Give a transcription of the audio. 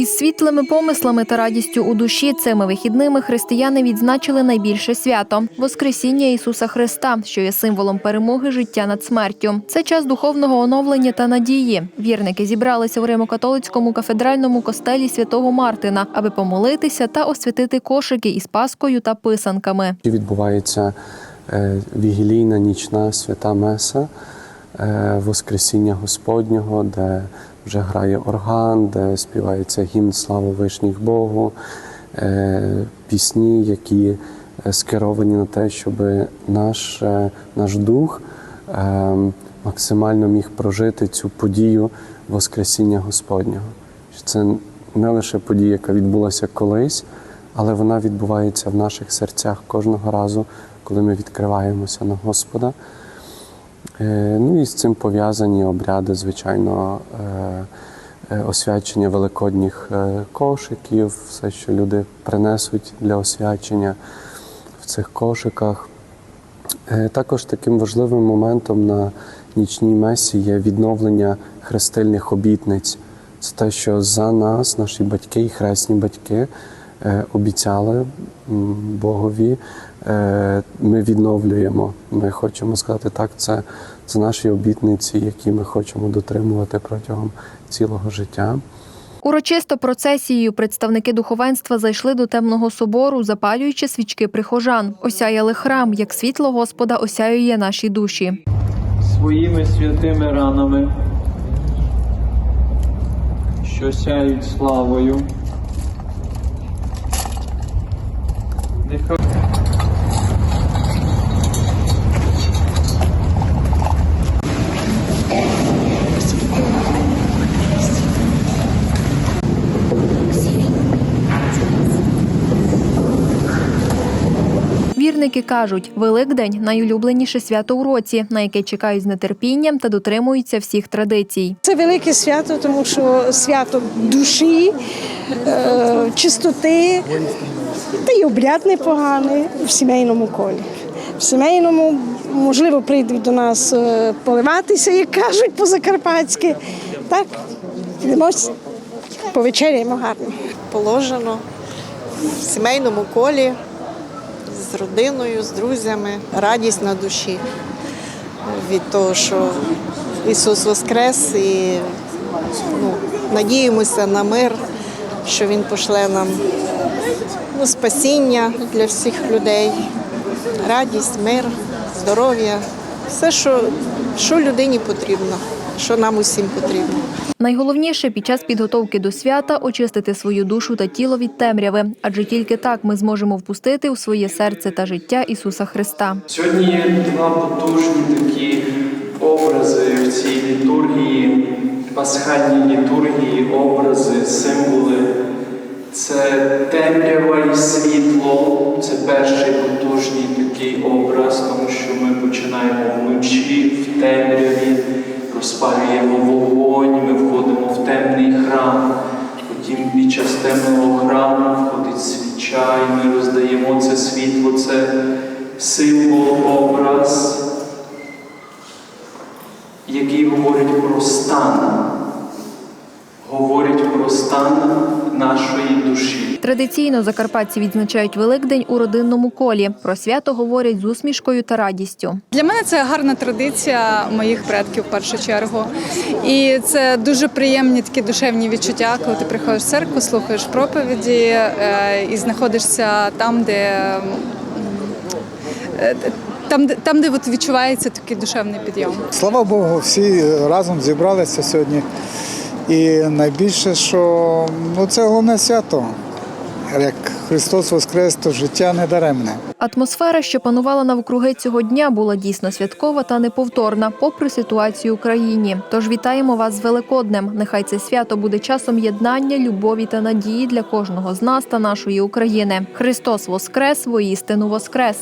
Із світлими помислами та радістю у душі цими вихідними християни відзначили найбільше свято Воскресіння Ісуса Христа, що є символом перемоги життя над смертю. Це час духовного оновлення та надії. Вірники зібралися в Римо-католицькому кафедральному костелі святого Мартина, аби помолитися та освятити кошики із паскою та писанками. Відбувається е, вігілійна нічна свята Меса, Воскресіння Господнього, де вже грає орган, де співається гімн Слава Вишніх Богу, е, пісні, які е, скеровані на те, щоб наш, е, наш дух е, максимально міг прожити цю подію Воскресіння Господнього. Це не лише подія, яка відбулася колись, але вона відбувається в наших серцях кожного разу, коли ми відкриваємося на Господа. Е, Ну і з цим пов'язані обряди, звичайно, е, е, освячення великодніх кошиків, все, що люди принесуть для освячення в цих кошиках. Також таким важливим моментом на нічній месі є відновлення хрестильних обітниць. Це те, що за нас, наші батьки і хресні батьки, обіцяли Богові. Е, Ми відновлюємо. Ми хочемо сказати, так, це, це наші обітниці, які ми хочемо дотримувати протягом цілого життя. Урочисто процесією представники духовенства зайшли до темного собору, запалюючи свічки прихожан. Осяяли храм, як світло Господа осяює наші душі. своїми святими ранами, що сяють славою. Вірники кажуть, Великдень найулюбленіше свято у році, на яке чекають з нетерпінням та дотримуються всіх традицій. Це велике свято, тому що свято душі, е, чистоти, та й обряд непоганий в сімейному колі. В сімейному, можливо, прийдуть до нас е, поливатися, як кажуть по-закарпатськи. Так, йдемо, повечеряємо гарно. положено в сімейному колі з родиною, з друзями, радість на душі від того, що Ісус Воскрес і ну, надіємося на мир, що Він пошле нам ну, спасіння для всіх людей, радість, мир, здоров'я, все, що, що людині потрібно, що нам усім потрібно. Найголовніше під час підготовки до свята очистити свою душу та тіло від темряви, адже тільки так ми зможемо впустити у своє серце та життя Ісуса Христа. Сьогодні є два потужні такі образи в цій літургії, пасхальній літургії, образи, символи. Це темрява і світло. Це перший потужний такий образ, тому що ми починаємо вночі розпалюємо вогонь, ми входимо в темний храм. Потім під час темного храму входить свіча, і ми роздаємо це світло, це символ, образ, який говорить про стан, говорить про стан. Традиційно закарпатці відзначають Великдень у родинному колі. Про свято говорять з усмішкою та радістю. Для мене це гарна традиція моїх предків в першу чергу. І це дуже приємні такі душевні відчуття, коли ти приходиш в церкву, слухаєш проповіді е, і знаходишся там, де. е, Там, де- там, де от відчувається такий душевний підйом. Слава Богу, всі разом зібралися сьогодні. І найбільше, що ну, це головне свято. Як Христос Воскрес, то життя не даремне. Атмосфера, що панувала навкруги цього дня, була дійсно святкова та неповторна, попри ситуацію в країні. Тож вітаємо вас з Великоднем. Нехай це свято буде часом єднання, любові та надії для кожного з нас та нашої України. Христос Воскрес, воістину Воскрес!